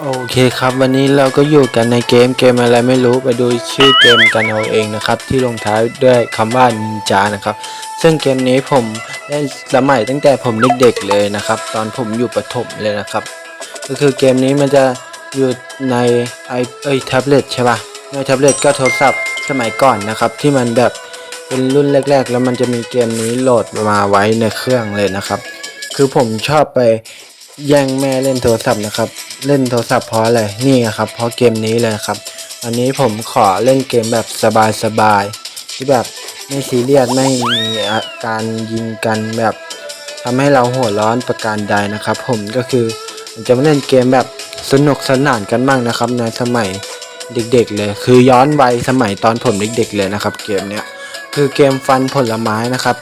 โอเคครับวันนี้เราก็อยู่กันในเกมเกมอะไรไม่รู้ไปดูชื่อเกมกันเอาเองนะครับ ที่ลงท้ายด้วยคำว่านินจานะครับ ซึ่งเกมนี้ผมเล่นสมัยตั้งแต่ผมเด็กๆเลยนะครับ ตอนผมอยู่ประถมเลยนะครับ ก็คือเกมนี้มันจะอยู่ในไอเอ้ยแท็บเล็ตใช่ปะในแท็บเล็ตก็โทรศัพท์สมัยก่อนนะครับ ที่มันแบบเป็นรุ่นแรก ๆ แล้วมันจะมีเกมนี้โหลดมาไว้ในเครื่องเลยนะครับ คือผมชอบไป แย่งแม่เล่นโทรศัพท์นะครับ เล่นโทรศัพท์เพราะอะไรนี่ครับ เพราะเกมนี้เลยครับ อันนี้ผมขอเล่นเกมแบบสบายๆที่แบบไม่ซีเรียสไม่มีอาการยิงกันแบบทำให้เราหัวร้อนประการใดนะครับ ผมก็คือจะมาเล่นเกมแบบสนุกสนานกันบ้างนะครับในสมัยเด็กๆเลย คือย้อนวัยสมัยตอนผมเด็ก ๆ เลยนะครับ เกมเนี้ยคือเกมฟันผลไม้นะครับ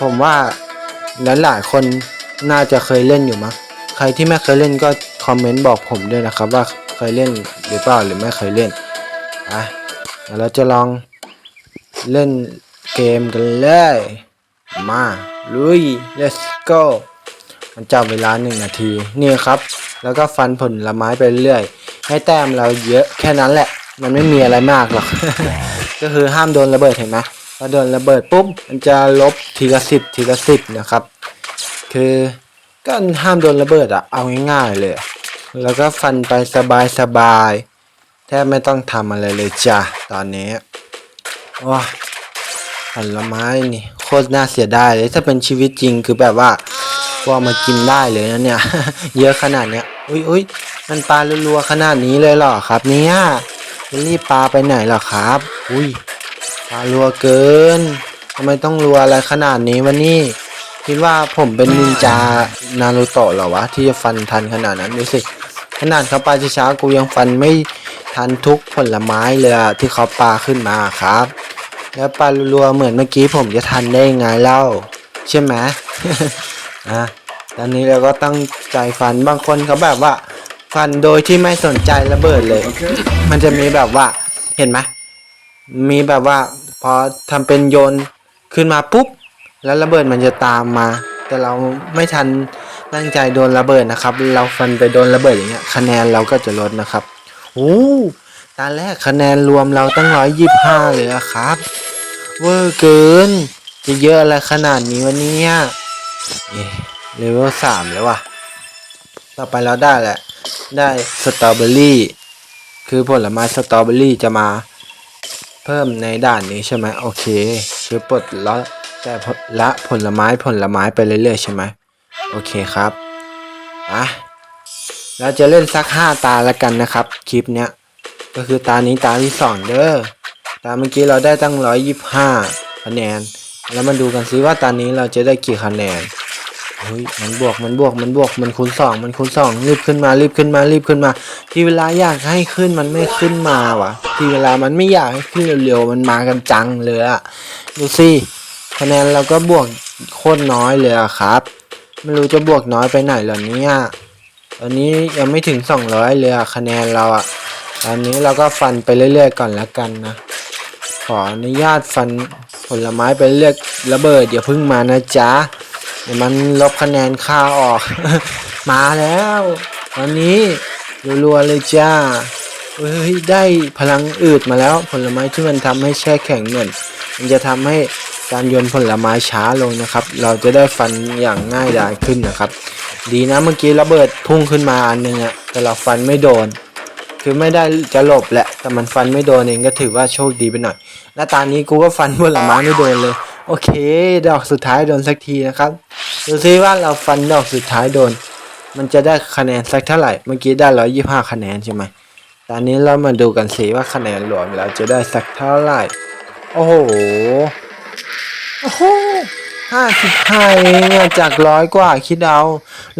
ผมว่าหลายๆคน น่าจะเคยเล่นอยู่มั้งใครที่ไม่เคยเล่นก็คอมเมนต์บอกผมด้วยนะครับ ว่าเคยเล่นหรือเปล่าหรือไม่เคยเล่นอะเดี๋ยวเราจะลองเล่นเกมกันเลย มาลุย let's go มันจับเวลาหนึ่งนาทีนี่ครับ แล้วก็ฟันผลไม้ไปเรื่อยให้แต้มเราเยอะแค่นั้นแหละ มันไม่มีอะไรมากหรอก ก็คือห้ามโดนระเบิดเห็นไหมพอโดนระเบิดปุ๊บมันจะลบทีละสิบทีละสิบนะครับ คือก็ห้ามโดนระเบิดอะเอาง่ายๆเลย แล้วก็ฟันไปสบายๆ แทบไม่ต้องทำอะไรเลยจ้ะตอนนี้ว้าผลไม้นี่โคตรน่าเสียดายเลยถ้าเป็นชีวิตจริงคือแบบว่าว่ามากินได้เลยนะเนี่ย เยอะขนาดเนี้ยอุ้ยอุ้ยมันปลารัวๆขนาดนี้เลยเหรอครับเนี่ยรีบปลาไปไหนเหรอครับ อุ้ยปลารัวเกินทำไมต้องรัวอะไรขนาดนี้วะนี่ คิดว่าผมเป็นนินจานารูโตะเหรอวะ ที่จะฟันทันขนาดนั้นดูสิ ขนาดเขาปาช้าๆกูยังฟันไม่ทันทุกผลไม้เลยที่เขาปาขึ้นมาครับ แล้วปลารัวเหมือนเมื่อกี้ผมจะทันได้ไงเล่าใช่ไหมอะตอนนี้เราก็ตั้งใจฟันบางคนเขาแบบว่า ฟันโดยที่ไม่สนใจระเบิดเลย มันจะมีแบบว่าเห็นไหมมีแบบว่าพอทำเป็นโยนขึ้นมาปุ๊บ แล้วระเบิดมันจะตามมา แต่เราไม่ทันตั้งใจโดนระเบิดนะครับ เราฟันไปโดนระเบิดอย่างเงี้ยคะแนนเราก็จะลดนะครับโอ้ตอนแรกคะแนนรวมเราตั้งร้อยยี่ห้าเลยอะครับ เวอร์เกิน จะเยอะอะไรขนาดนี้วะเนี่ยเอ๊ะเลเวลสามแล้วว่ะ ต่อไปเราได้แหละ ได้สตรอเบอรี่ คือผลไม้สตรอเบอรี่จะมา เพิ่มในด่านนี้ใช่ไหมโอเค คือปลดละ แต่ละผลไม้ผลไม้ไปเรื่อยๆใช่ไหมโอเคครับอะเราจะเล่นสักห้าตาแล้วกันนะครับ คลิปเนี้ยก็คือตานี้ตาที่สองเด้อตาเมื่อกี้เราได้ตั้งร้อยยี่ห้าคะแนน แล้วมาดูกันซิว่าตานี้เราจะได้กี่คะแนนเฮ้ยมันบวกมันบวกมันบวกมันคูณสองมันคูณสองรีบขึ้นมารีบขึ้นมารีบขึ้นมา ที่เวลาอยากให้ขึ้นมันไม่ขึ้นมาวะที่เวลามันไม่อยากให้ขึ้นเร็วๆมันมากันจังเลยอะดูสิ คะแนนเราก็บวกโคตรน้อยเลยอะครับ ไม่รู้จะบวกน้อยไปไหนเหรอเนี่ยตอนนี้ยังไม่ถึงสองร้อยเลยอะคะแนนเราอะตอนนี้เราก็ฟันไปเรื่อย ๆ ก่อนละกันนะ ขออนุญาตฟันผลไม้ไปเรื่อยระเบิดอย่าพิ่งมานะจ๊ะเดี๋ยวมันลบคะแนนค่าออก มาแล้วตอนนี้รัวๆเลยจ้าเฮ้ยได้พลังอืดมาแล้วผลไม้ที่มันทำให้แช่แข็งเหมือนมันจะทำให้ การโยนผลไม้ช้าลงนะครับ เราจะได้ฟันอย่างง่ายดายขึ้นนะครับ ดีนะเมื่อกี้ระเบิดพุ่งขึ้นมาอันหนึงอะแต่เราฟันไม่โดน คือไม่ได้จะหลบแหละแต่มันฟันไม่โดนเองก็ถือว่าโชคดีไปหน่อย หน้าตานี้กูก็ฟันผลไม้ไม่โดนเลย โอเค ดอกสุดท้ายโดนสักทีนะครับดูซิว่าเราฟันดอกสุดท้ายโดน มันจะได้คะแนนสักเท่าไหร่เมื่อกี้ได้ร้อยยี่ห้าคะแนนใช่ไหมตอนนี้เรามาดูกันสิว่าคะแนนรวมเราจะได้สักเท่าไหร่ โอ้โห โอ้โหห้าสิบห้าเองอะจากร้อยกว่าคิดเอา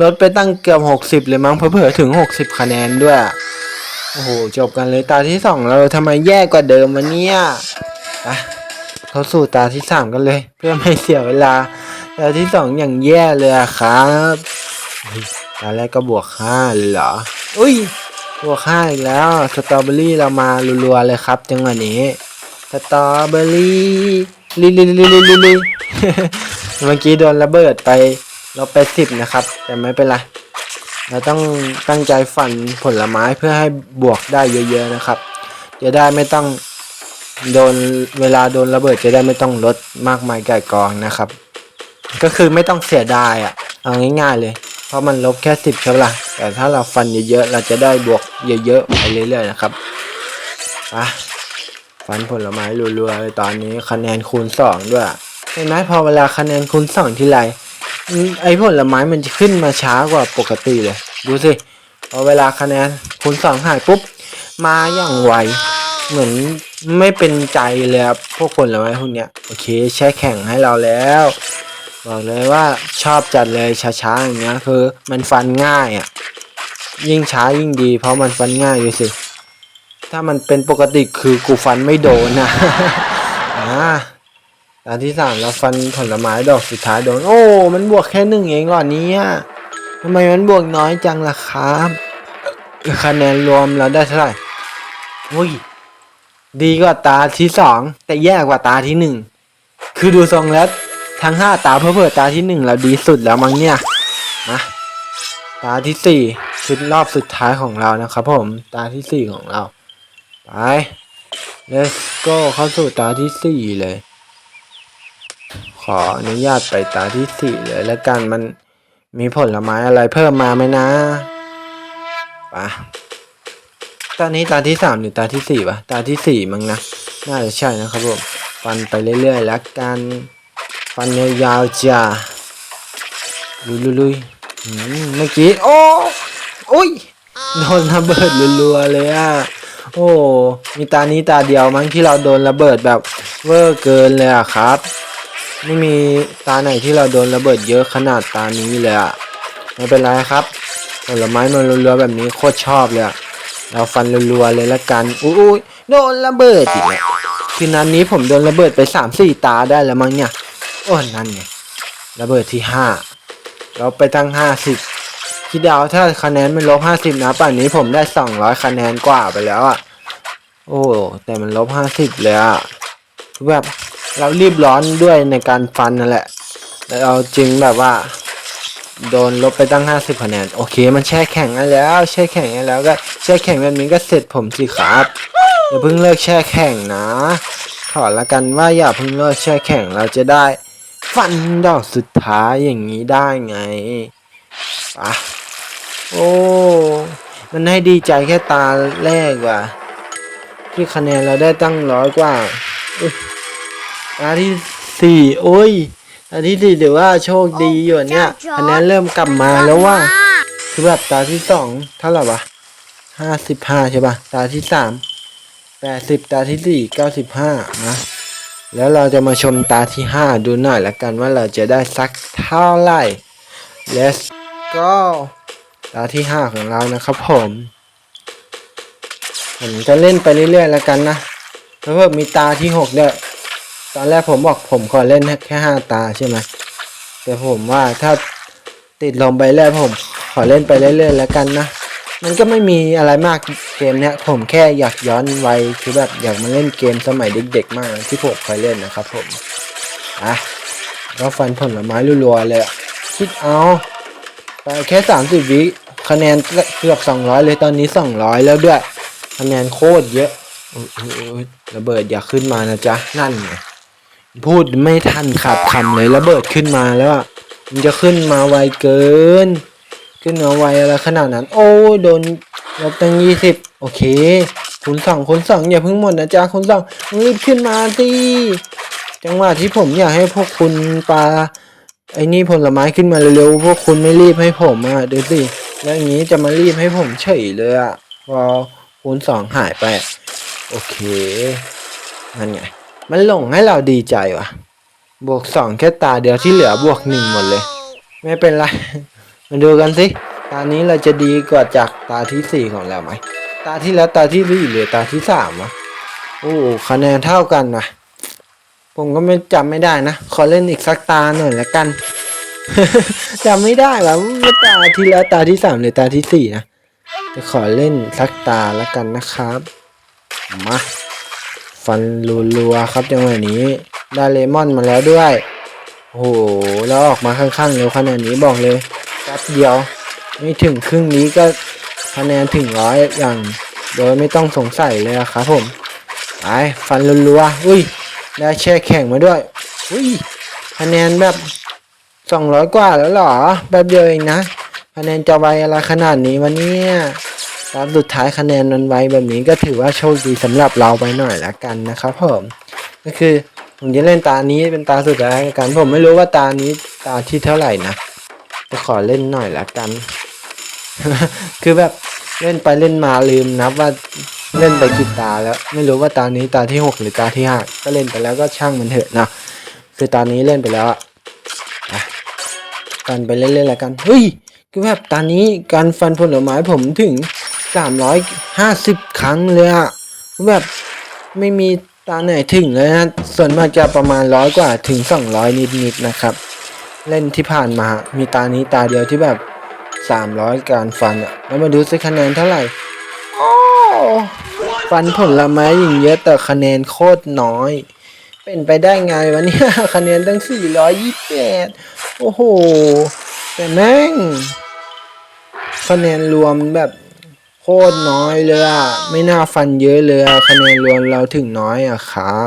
ลดไปตั้งเกือบหกสิบเลยมั้งเผลอๆถึงหกสิบคะแนนด้วย โอ้โห จบกันเลยตาที่สองเราทำไมแย่กว่าเดิมวะเนี่ยอะเขาสู่ตาที่สามกันเลย เพื่อไม่เสียเวลา ตาที่สองอย่างแย่เลยอะครับตาแรกก็บวกห้าเลยเหรอ อุ้ยบวกห้าอีกแล้วสตรอเบอรี่เรามารัวๆเลยครับจังหวะนี้สตรอเบอรี่ ลิลิลิลิลิลิเมื่อกี้โดนระเบิดไปเราไปสิบนะครับ แต่ไม่เป็นไรเราต้องตั้งใจฝันผลไม้เพื่อให้บวกได้เยอะๆนะครับ จะได้ไม่ต้องโดนเวลาโดนระเบิดจะได้ไม่ต้องลดมากมายไก่ายกองนะครับ ก็คือไม่ต้องเสียดายอะเอาง่ายๆเลย เพราะมันลบแค่สิบใช่ปะล่ะแต่ถ้าเราฟันเยอะๆเราจะได้บวกเยอะๆไปเรื่อยๆนะครับอะ ฟันผลไม้รัวๆเลยตอนนี้คะแนนคูณสองด้วยเห็นไหมพอเวลาคะแนนคูณสองทีไรไอ้ผลไม้มันจะขึ้นมาช้ากว่าปกติเลย ดูสิพอเวลาคะแนนคูณสองหายปุ๊บ มาอย่างไว เหมือนไม่เป็นใจเลยครับพวกผลไม้พวกเนี้ยโอเคแช่แข็งให้เราแล้วบอกเลยว่าชอบจัดเลยช้าๆอย่างเงี้ยคือมันฟันง่ายอะยิ่งช้ายิ่งดี เพราะมันฟันง่ายดูสิ ถ้ามันเป็นปกติคือกูฟันไม่โดนนะอ่าตอนที่สามเราฟันผลไม้ดอกสุดท้ายโดน โอ้ มันบวกแค่หนึ่งเองเหรอเนี่ยทำไมมันบวกน้อยจังล่ะครับคะแนนรวมเราได้เท่าไหร่อุ้ยดีกว่าตาที่สองแต่แย่กว่าตาที่หนึ่งคือดูทรงแล้วทั้งห้าตาเพื่อเผื่อตาที่หนึ่งเราดีสุดแล้วมั้งเนี่ยมาตาที่สี่ชุดรอบสุดท้ายของเรานะครับผมตาที่สี่ของเรา ไป let's go เข้าสู่ตาที่สี่เลย ขออนุญาตไปตาที่สี่เลยแล้วกันมันมีผลไม้อะไรเพิ่มมาไหมนะไปตอนนี้ตาที่สามหรือตาที่สี่วะตาที่สี่มั้งนะ น่าจะใช่นะครับผมฟันไปเรื่อยๆแล้วกัน ฟันยาวๆจ้าลุยๆเมื่อกี้ โอ้โอ้ยโดนระเบิดรัวๆเลยอะ โอ้ มีตานี้ตาเดียวมั้งที่เราโดนระเบิดแบบเวอร์เกินเลยอะครับ ไม่มีตาไหนที่เราโดนระเบิดเยอะขนาดตานี้เลยอะไม่เป็นไรครับ ผลไม้มันรัวๆแบบนี้โคตรชอบเลยอะเราฟันรัวๆเลยละกัน อุ้ยโดนระเบิดอีกแล้วคือนั้นนี้ผมโดนระเบิดไปสามสี่ตาได้แล้วมั้งเนี่ย โอ้นั่นไงระเบิดที่ห้าเราไปตั้งห้าสิบ คิดเอาถ้าคะแนนมันลบห้าสิบนะป่านนี้ผมได้สองร้อยคะแนนกว่าไปแล้วอะโอ้แต่มันลบห้าสิบเลยอะคือแบบเรารีบร้อนด้วยในการฟันนั่นแหละแล้วเราจึงแบบว่า โดนลบไปตั้งห้าสิบคะแนนโอเค มันแช่แข็งแล้วแช่แข็งแล้วก็แช่แข็งแบบนี้ก็เสร็จผมสิครับอย่าเพิ่งเลิกแช่แข็งนะขอละกันว่าอย่าเพิ่งเลิกแช่แข็งเราจะได้ ฟันดอกสุดท้ายอย่างนี้ได้ไงปะ โอ้ มันให้ดีใจแค่ตาแรกว่ะ ที่คะแนนเราได้ตั้งร้อยกว่าตาที่สี่โอ้ยตาที่สี่ถือว่าโชคดีอยู่เนี่ยคะแนนเริ่มกลับมาแล้วว่า คือแบบตาที่สองเท่าไหร่วะห้าสิบห้าใช่ปะตาที่สามแปดสิบตาที่สี่เก้าสิบห้านะแล้วเราจะมาชมตาที่ห้าดูหน่อยละกันว่าเราจะได้สักเท่าไหร่ let's go ตาที่ห้าของเรานะครับผมผมจะเล่นไปเรื่อยๆแล้วกันนะแล้วเพิ่มมีตาที่หกเนี่ยตอนแรกผมบอกผมขอเล่นแค่ห้าตาใช่ไหมแต่ผมว่าถ้าติดลมไปเรื่อยผมขอเล่นไปเรื่อยๆแล้วกันนะมันก็ไม่มีอะไรมากเกมเนี้ยผมแค่อยากย้อนวัยคือแบบอยากมาเล่นเกมสมัยเด็ก ๆ มากที่ผมเคยเล่นนะครับผมอะก็ฟันผลไม้รัวๆเลยคิดเอาไปแค่สามสิบวิ คะแนนเกือบสองร้อยเลยตอนนี้สองร้อยแล้วด้วย คะแนนโคตรเยอะระเบิดอย่าขึ้นมานะจ๊ะนั่นไงพูดไม่ทันขาดคำเลยระเบิดขึ้นมาแล้วอะมันจะขึ้นมาไวเกิน ขึ้นมาไวอะไรขนาดนั้น โอ้โดนลบตั้งยี่สิบโอเคคูณสองคูณสองอย่าเพิ่งหมดนะจ๊ะคูณสองรีบขึ้นมาสิจังหวะที่ผมอยากให้พวกคุณปลาไอ้นี่ผลไม้ขึ้นมาเร็วๆพวกคุณไม่รีบให้ผมอะดูสิ แล้วอย่างนี้จะมารีบให้ผมเฉยเลยอะพอคูณสองหายไป โอเคนั่นไง มันหลงให้เราดีใจวะบวกสองแค่ตาเดียวที่เหลือบวกหนึ่งหมดเลย ไม่เป็นไร มาดูกันสิ ตานี้เราจะดีกว่าจากตาที่สี่ของเราไหม ตาที่แล้วตาที่สี่หรือตาที่สามวะโอ้คะแนนเท่ากันว่ะผมก็ไม่จำไม่ได้นะ ขอเล่นอีกสักตาหน่อยละกัน จำไม่ได้ว่าว่าตาที่แล้วตาที่สามหรือตาที่สี่นะจะขอเล่นสักตาละกันนะครับ มาฟันรัวๆครับจังหวะนี้ได้เลมอนมาแล้วด้วยโอ้โหแล้วออกมาข้างๆเร็วขนาดนี้บอกเลยแป๊บเดียว ไม่ถึงครึ่งนี้ก็คะแนนถึงร้อยอย่าง โดยไม่ต้องสงสัยเลยครับผมไปฟันรัวๆอุ้ยได้แช่แข็งมาด้วยอุ้ยคะแนนแบบ สองร้อยกว่าแล้วเหรอแบบเดียวเองนะคะแนนจะไวอะไรขนาดนี้วันนี้ตอนสุดท้ายคะแนนมันไวแบบนี้ก็ถือว่าโชคดีสำหรับเราไปหน่อยละกันนะครับผมก็คือผมจะเล่นตานี้เป็นตาสุดท้ายกัน ผมไม่รู้ว่าตานี้ตาที่เท่าไหร่นะจะขอเล่นหน่อยละกัน คือแบบเล่นไปเล่นมาลืมนับว่าเล่นไปกี่ตาแล้ว ไม่รู้ว่าตานี้ตาที่หกหรือตาที่ห้าก็เล่นไปแล้วก็ช่างมันเถอะนะคือตานี้เล่นไปแล้วอะ กันไปเล่นๆแล้วกัน เฮ้ยคือแบบตานี้การฟันผลไม้ผมถึงสามร้อยห้าสิบครั้งเลยอะแบบไม่มีตาไหนถึงเลยนะ ส่วนมากจะประมาณร้อยกว่าถึงสองร้อยนิดๆนะครับ เล่นที่ผ่านมา มีตานี้ตาเดียวที่แบบสามร้อยการฟันอะแล้วมาดูสิคะแนนเท่าไหร่โอ้ฟันผลไม้อย่างเยอะแต่คะแนนโคตรน้อย เป็นไปได้ไงวะเนี่ยคะแนนตั้ง 428 โอ้โห แต่แม่ง คะแนนรวมแบบโคตรน้อยเลยอะไม่น่าฟันเยอะเลยอะคะแนนรวมเราถึงน้อยอะครับ